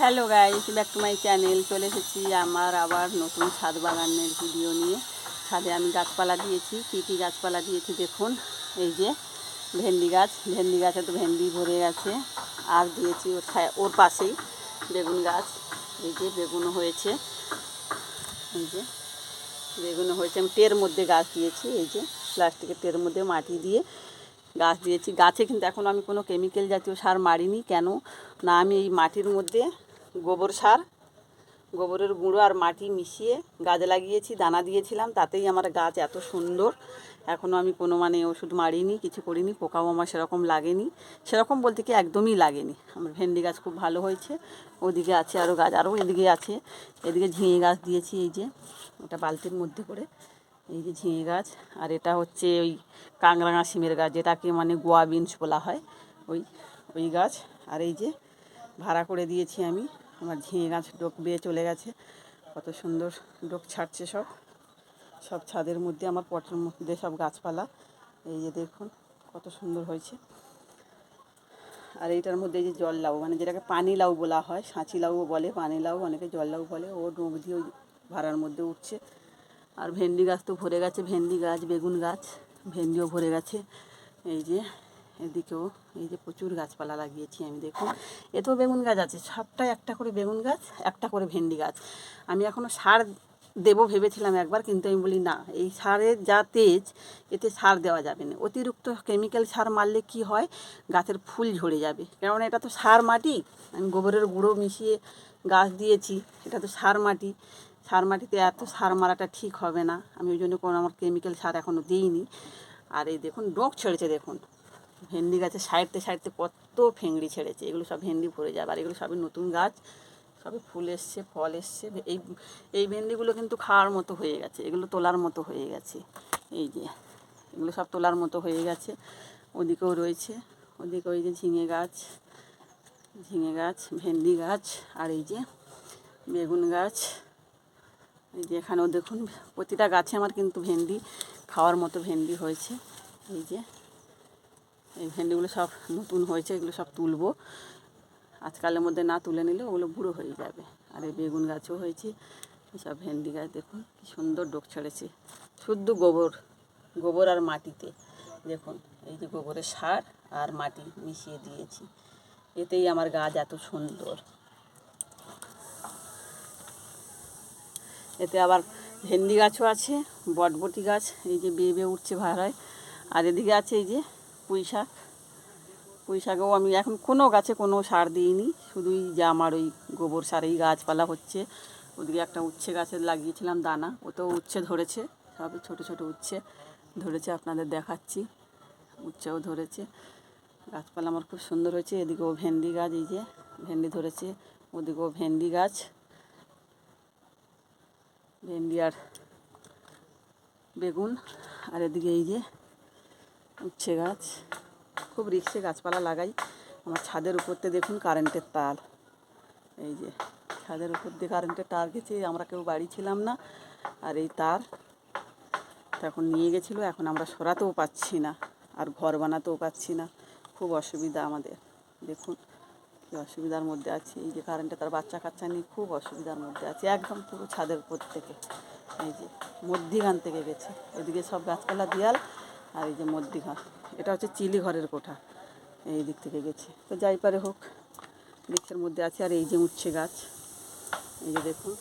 Hello guys back to my channel চলে এসেছি আমার আবার নতুন ছাদ বাগানের ভিডিও নিয়ে। ছাদে আমি গাছপালা দিয়েছি। কী কী গাছপালা দিয়েছি দেখুন। এই যে ভেন্ডি গাছ। ভেন্ডি গাছে তো ভেন্ডি ভরে গেছে। আর দিয়েছি ওর ওর পাশেই বেগুন গাছ। এই যে বেগুনও হয়েছে। এই যে বেগুনও হয়েছে। আমি টের মধ্যে গাছ দিয়েছি। এই যে প্লাস্টিকের টের মধ্যে মাটি দিয়ে গাছ দিয়েছি। গাছে কিন্তু এখন আমি কোনো কেমিক্যাল জাতীয় সার মারিনি। কেন? না, আমি এই মাটির মধ্যে গোবর সার, গোবরের গুঁড়ো আর মাটি মিশিয়ে গাছ লাগিয়েছি, দানা দিয়েছিলাম, তাতেই আমার গাছ এত সুন্দর। এখনও আমি কোনো মানে ওষুধ মারিনি, কিছু করিনি, পোকাও আমার সেরকম লাগেনি। সেরকম বলতে কি একদমই লাগেনি। আমার ভেন্ডি গাছ খুব ভালো হয়েছে। ওদিকে আছে আরও গাছ আরও এদিকে আছে। এদিকে ঝিঙে গাছ দিয়েছি, এই যে, ওটা বালতির মধ্যে করে। এই যে ঝিঙে গাছ, আর এটা হচ্ছে ওই কাংরাঙা সিমের গাছ, যেটাকে মানে গোয়া বিনস বলা হয়, ওই ওই গাছ। আর এই যে ভাড়া করে দিয়েছি আমি। আমার ঝিঙে গাছ ডোক বেয়ে চলে গেছে। কত সুন্দর ডোক ছাড়ছে সব। সব ছাদের মধ্যে আমার পটের মধ্যে সব গাছপালা। এই যে দেখুন, কত সুন্দর হয়েছে। আর এইটার মধ্যে এই যে জল লাউ মানে যেটাকে পানি লাউ বলা হয়, সাঁচি লাউও বলে, পানি লাউ অনেকে জল লাউ বলে, ও ডোক দিয়ে ওই ভাড়ার মধ্যে উঠছে। আর ভেন্ডি গাছ তো ভরে গেছে, ভেন্ডি গাছ, বেগুন গাছ, ভেন্ডিও ভরে গেছে। এই যে এদিকেও এই যে প্রচুর গাছপালা লাগিয়েছি আমি, দেখুন। এতেও বেগুন গাছ আছে, সবটাই একটা করে বেগুন গাছ, একটা করে ভেন্ডি গাছ। আমি এখনও সার দেবো ভেবেছিলাম একবার, কিন্তু আমি বলি না, এই সারের যা তেজ, এতে সার দেওয়া যাবে না। অতিরিক্ত কেমিক্যাল সার মারলে কি হয়? গাছের ফুল ঝরে যাবে। কারণ এটা তো সার মাটি, আমি গোবরের গুঁড়ো মিশিয়ে গাছ দিয়েছি, এটা তো সার মাটি। সার মাটিতে এত সার মারাটা ঠিক হবে না, আমি ওই জন্য কোনো আমার কেমিক্যাল সার এখনও দিইনি। আর এই দেখুন, ডোক ছেড়েছে, দেখুন। ভেন্ডি গাছে সাইডতে সাইডতে কত ফেংড়ি ছেড়েছে। এগুলো সব ভেন্ডি ভরে যাবে। আর এগুলো সবই নতুন গাছ। সবে ফুল এসছে, ফল এসছে। এই এই ভেন্ডিগুলো কিন্তু খাওয়ার মতো হয়ে গেছে। এগুলো তোলার মতো হয়ে গেছে। এই যে, এগুলো সব তোলার মতো হয়ে গেছে। ওদিকেও রয়েছে। ওদিকে ওই যে ঝিঙে গাছ ঝিঙে গাছ, ভেন্ডি গাছ, আর এই যে বেগুন গাছ। এই যে এখানেও দেখুন, প্রতিটা গাছে আমার কিন্তু ভেন্ডি, খাওয়ার মতো ভেন্ডি হয়েছে। এই যে এই ভেন্ডিগুলো সব নতুন হয়েছে, এগুলো সব তুলবো। আজকালের মধ্যে না তুলে নিলে ওগুলো বুড়ো হয়ে যাবে। আর এই বেগুন গাছও হয়েছে সব ভেন্ডি গাছ দেখুন, কি সুন্দর ডোক ছেড়েছে। শুদ্ধ গোবর গোবর আর মাটিতে। দেখুন, এই যে গোবরের সার আর মাটি মিশিয়ে দিয়েছি। এতেই আমার গাছ এত সুন্দর। এতে আবার ভেন্ডি গাছও আছে, বটবটি গাছ, এই যে বেয়ে বেয়ে উঠছে ভাড়ায়। আর এদিকে আছে এই যে পুঁই শাক। পুঁই শাকেও আমি এখন কোনো গাছে কোনো সার দিইনি। শুধুই যে আমার ওই গোবর সারেই গাছপালা হচ্ছে। ওদিকে একটা উচ্ছে গাছে লাগিয়েছিলাম দানা। ওতেও উচ্ছে ধরেছে। সবই ছোটো ছোটো উচ্ছে ধরেছে, আপনাদের দেখাচ্ছি। উচ্ছেও ধরেছে। গাছপালা আমার খুব সুন্দর হয়েছে। এদিকেও ভেন্ডি গাছ, এই যে ভেন্ডি ধরেছে। ওদিকেও ভেন্ডি গাছ। ভেন্ডি আর বেগুন। আর এদিকে এই যে উচ্ছে গাছ, খুব রিক্সে গাছপালা লাগাই। আমার ছাদের উপরতে দেখুন কারেন্টের তার। এই যে, ছাদের উপর দিয়ে কারেন্টের তার গেছে আমরা কেউ বাড়ি ছিলাম না, আর এই তার তখন নিয়ে গেছিল, এখন আমরা সরাতেও পাচ্ছি না, আর ঘর বানাতেও পাচ্ছি না। খুব অসুবিধা আমাদের, দেখুন কি অসুবিধার মধ্যে আছি। এই যে কারেন্টে তার, বাচ্চা কাচ্চা নিয়ে খুব অসুবিধার মধ্যে আছে, একদম পুরো ছাদের উপর থেকে। এই যে মধ্যিখান থেকে গেছে, এদিকে সব গাছপালা দিয়াল আর এই যে মধ্যিখান এটা হচ্ছে চিলি ঘরের কোঠা, এই দিক থেকে গেছে। তো যাই পারে হোক রিক্সের মধ্যে আছে, আর এই যে উচ্ছে গাছ, এই যে দেখুন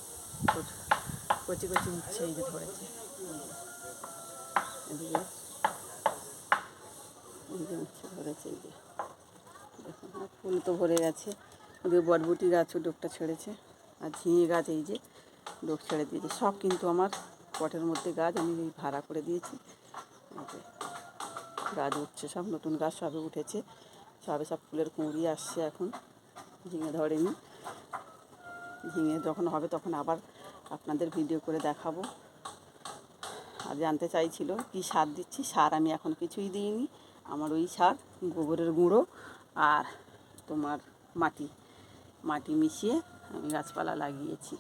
কচি- কচি উচ্ছে এই যে ধরেছে। এদিকে, এই যে উচ্ছে ধরেছে, এই যে। দেখুন ফুল তো ভরে গেছে। ওদিকে বটবুটি গাছও ডোকটা ছেড়েছে, আর ঝিঙে গাছ এই যে ডোক ছেড়ে দিয়েছে। সব কিন্তু আমার পটের মধ্যে গাছ, আমি ভাড়া করে দিয়েছি। গাছ উঠছে, সব নতুন গাছ সবে উঠেছে। সবে সব ফুলের কুঁড়ি আসছে এখন, ঝিঙে ধরেনি। ঝিঙে যখন হবে তখন আবার আপনাদের ভিডিও করে দেখাবো। আর জানতে চাইছিল কি সার দিচ্ছি, সার আমি এখন কিছুই দিইনি। আমার ওই সার, গোবরের গুঁড়ো আর তোমার মাটি। মাটি মিশিয়ে আমি গাছপালা লাগিয়েছি।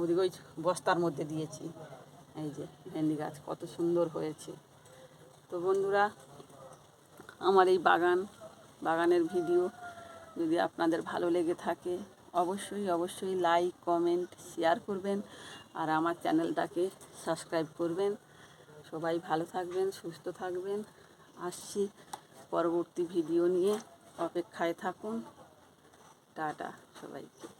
ওদিকে ওই বস্তার মধ্যে দিয়েছি। এই যে ভেন্ডি গাছ কত সুন্দর হয়েছে। তো বন্ধুরা, আমার এই বাগান, বাগানের ভিডিও যদি আপনাদের ভালো লেগে থাকে, অবশ্যই অবশ্যই লাইক কমেন্ট শেয়ার করবেন আর আমার চ্যানেলটাকে সাবস্ক্রাইব করবেন। সবাই ভালো থাকবেন, সুস্থ থাকবেন। আসছি পরবর্তী ভিডিও নিয়ে। অপেক্ষায় থাকুন। টাটা সবাইকে।